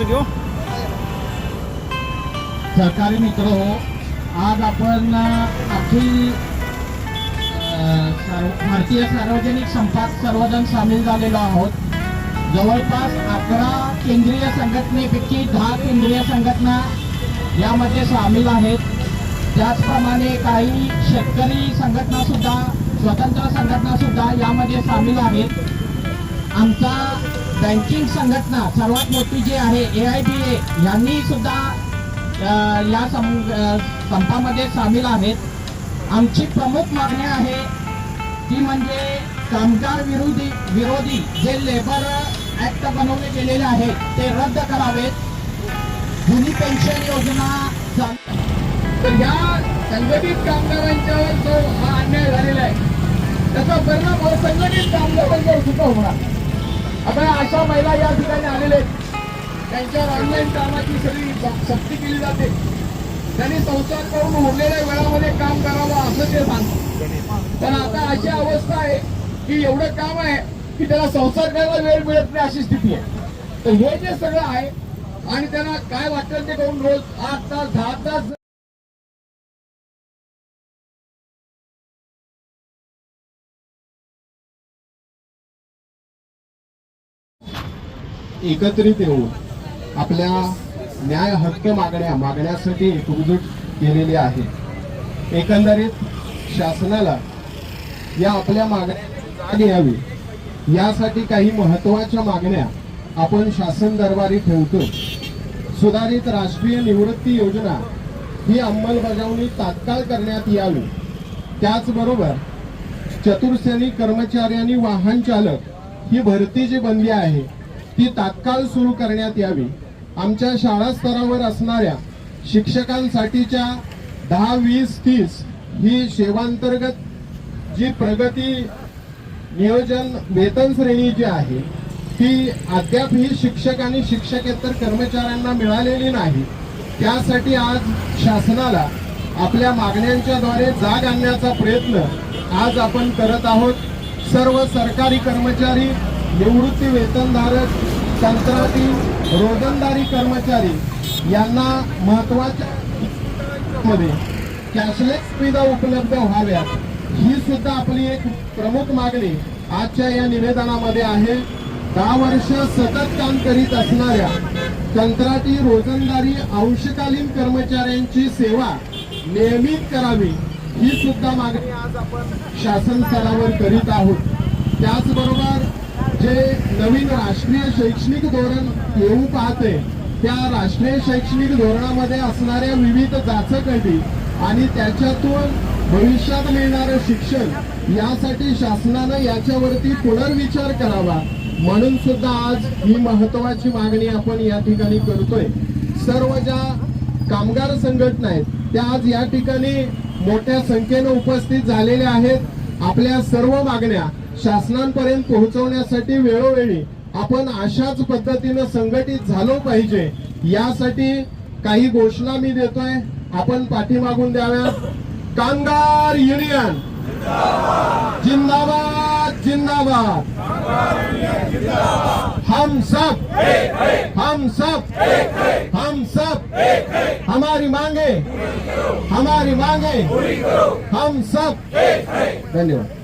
चुकी घेऊ. सहकारी मित्र हो आज आपण अखिल भारतीय सार्वजनिक संपात सर्वजण सामील झालेलो आहोत. जवळपास अकरा केंद्रीय संघटनेपैकी दहा केंद्रीय संघटना यामध्ये सामील आहेत. त्याचप्रमाणे काही शेतकरी संघटना सुद्धा स्वतंत्र संघटना सुद्धा यामध्ये सामील आहेत. आमचा बँकिंग संघटना सर्वात मोठी जी आहे ए आय बी ए यांनी सुद्धा या संपामध्ये सामील आहेत. आमची प्रमुख मागणी आहे ती म्हणजे कामगार विरोधी विरोधी जे लेबर ऍक्ट बनवले गेलेले आहेत ते रद्द करावेत. जुनी पेन्शन योजना तर या संघटित कामगारांच्यावर जो हा अन्याय झालेला आहे त्याचा परिणाम असंघटित कामगारांवर सुद्धा होणार. आता अशा महिला या ठिकाणी आलेल्या आहेत. त्यांच्या ऑनलाईन कामाची सगळी सक्ती केली जाते. त्यांनी संसार करून उरलेल्या वेळामध्ये काम करावं असं ते सांगतात. पण आता अशी अवस्था आहे की एवढं काम आहे की त्याला संसार करायला वेळ मिळत नाही अशी स्थिती आहे. तर हे जे सगळं आहे आणि त्यांना काय वाटेल ते करून रोज आठ तास दहा तास एकत्रित येऊन आपल्या न्याय हक्क मागण्या मागण्यासाठी एकजूट केलेली आहे. एकंदरीत शासनाला या आपल्या मागण्या जाग यावी. यासाठी काही महत्त्वाच्या मागण्या आपण शासन दरबारी ठेवतो. सुधारित राष्ट्रीय निवृत्ती योजना ही अंमलबजावणी तात्काळ करण्यात यावी. त्याचबरोबर चतुर्श्रेणी कर्मचारी आणि वाहन चालक ही भरती जी बनली आहे. ती तात्काळ सुरू करण्यात यावी. आमच्या शाळा स्तरावर असणाऱ्या शिक्षकांसाठीच्या दहा वीस तीस ही सेवांतर्गत जी प्रगती नियोजन वेतन श्रेणी जी आहे ती अद्याप ही शिक्षक आणि शिक्षकेतर कर्मचाऱ्यांना मिळालेली नाही. त्यासाठी आज शासनाला आपल्या मागण्यांच्या द्वारे जाग आणण्याचा प्रयत्न आज आपण करत आहोत. सर्व सरकारी कर्मचारी निवृत्ती वेतनधारक कंत्राटी रोजंदारी कर्मचारी यांना महत्त्वाच्या मध्ये कॅशलेस सुविधा उपलब्ध व्हाव्यात. ही सुद्धा आपली एक प्रमुख मागणी आजच्या या निवेदनामध्ये आहे. दहा वर्ष सतत काम करीत असणाऱ्या कंत्राटी रोजंदारी अंशकालीन कर्मचाऱ्यांची सेवा नियमित करावी ही सुद्धा मागणी आज आपण शासन स्तरावर करीत आहोत. त्याचबरोबर जे नवीन राष्ट्रीय शैक्षणिक धोरण येऊ पाहते त्या राष्ट्रीय शैक्षणिक धोरणामध्ये असणाऱ्या विविध जाचकटी आणि त्याच्यातून भविष्यात मिळणारं शिक्षण यासाठी शासनानं याच्यावरती पुनर्विचार करावा. म्हणून सुद्धा आज ही महत्वाची मागणी आपण या ठिकाणी करतोय. सर्व ज्या कामगार संघटना आहेत त्या आज या ठिकाणी मोठ्या संख्येनं उपस्थित झालेल्या आहेत. आपल्या सर्व मागण्या शासनांपर्यंत पोहोचवण्यासाठी वेळोवेळी आपण अशाच पद्धतीनं संघटित झालो पाहिजे यासाठी काही घोषणा मी देतोय. आपण पाठीमागून द्याव्यात कामगार युनियन. जिंदाबाद जिंदाबाद. हम सब हम सब हम सब हमारी मांगे. हमारी मांगे. हम सब धन्यवाद.